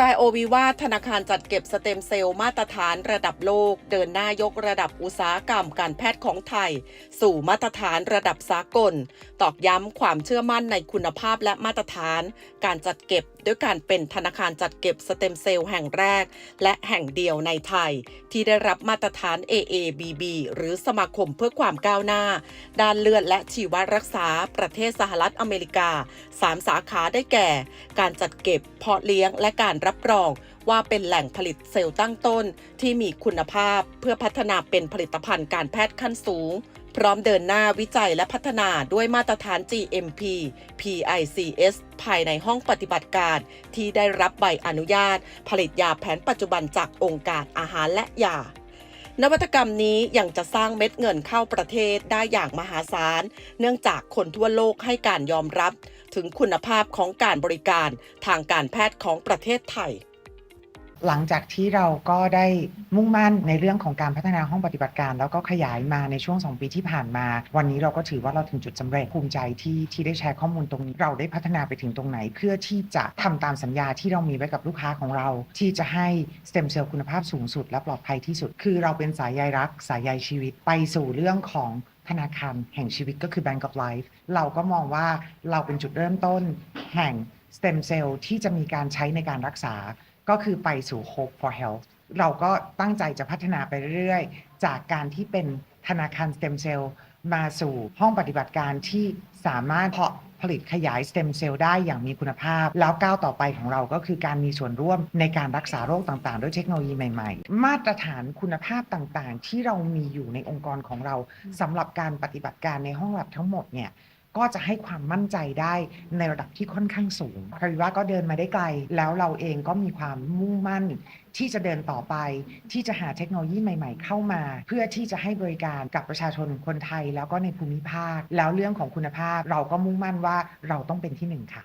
รายโอวิว่าธนาคารจัดเก็บสเต็มเซลล์มาตรฐานระดับโลก เดินหน้ายกระดับอุตสาหกรรมการแพทย์ของไทย สู่มาตรฐานระดับสากล ตอกย้ำความเชื่อมั่นในคุณภาพและมาตรฐาน การจัดเก็บด้วยการเป็นธนาคารจัดเก็บสเต็มเซลล์แห่งแรก และแห่งเดียวในไทย ที่ได้รับมาตรฐาน AABB หรือสมาคมเพื่อความก้าวหน้า ด้านเลือดและชีวรักษาประเทศสหรัฐอเมริกา 3 สาขาได้แก่ การจัดเก็บเพาะเลี้ยงและการรับรองว่าเป็นแหล่งผลิตเซลล์ตั้งต้นที่มีคุณภาพเพื่อพัฒนาเป็นผลิตภัณฑ์การแพทย์ขั้นสูง พร้อมเดินหน้าวิจัยและพัฒนาด้วยมาตรฐาน GMP PICS ภายในห้องปฏิบัติการ ที่ได้รับใบอนุญาต ผลิตยาแผนปัจจุบันจากองค์การอาหารและยานวัตกรรมนี้ยังจะสร้างเม็ดเงินเข้าประเทศได้อย่างมหาศาล เนื่องจากคนทั่วโลกให้การยอมรับ ถึงคุณภาพของการบริการทางการแพทย์ของประเทศไทย หลังจากที่เราก็ได้มุ่งมั่นในเรื่องของการพัฒนาห้องปฏิบัติการ แล้วก็ขยายมาในช่วง 2 ปีที่ผ่านมา วันนี้เราก็ถือว่าเราถึงจุดสำเร็จภูมิใจที่ที่ได้แชร์ข้อมูลตรงนี้เราได้พัฒนาไปถึงตรงไหน เพื่อที่จะทำตามสัญญาที่เรามีไว้กับลูกค้าของเรา ที่จะให้สเต็มเซลล์คุณภาพสูงสุดและปลอดภัยที่สุด คือเราเป็นสายใยรักสายใยชีวิต ไปสู่เรื่องของ ธนาคารแห่งชีวิตก็คือ Bank of Life เราก็มองว่าเราเป็นจุดเริ่มต้นแห่งสเต็มเซลล์ที่จะมีการใช้ในการรักษา ก็คือไปสู่ Hope for Health เราก็ตั้งใจจะพัฒนาไปเรื่อยๆ จากการที่เป็นธนาคารสเต็ มาสู่ห้องปฏิบัติการที่สามารถเพาะผลิตขยายสเต็มเซลล์ได้อย่างมีคุณภาพ แล้วก้าวต่อไปของเราก็คือการมีส่วนร่วมในการรักษาโรคต่างๆ ด้วยเทคโนโลยีใหม่ ๆ มาตรฐานคุณภาพต่างๆ ที่เรามีอยู่ในองค์กรของเราสำหรับการปฏิบัติการในห้องแลบทั้งหมดเนี่ย ก็จะให้ความมั่นใจได้ในระดับที่ค่อนข้างสูงคาริว่าก็เดินมาได้ไกล แล้วเราเองก็มีความมุ่งมั่น ที่จะเดินต่อไป ที่จะหาเทคโนโลยีใหม่ ๆ เข้ามา เพื่อที่จะให้บริการกับประชาชนคนไทย แล้วก็ในภูมิภาค แล้วเรื่องของคุณภาพเราก็มุ่งมั่นว่าเราต้องเป็นที่หนึ่งค่ะ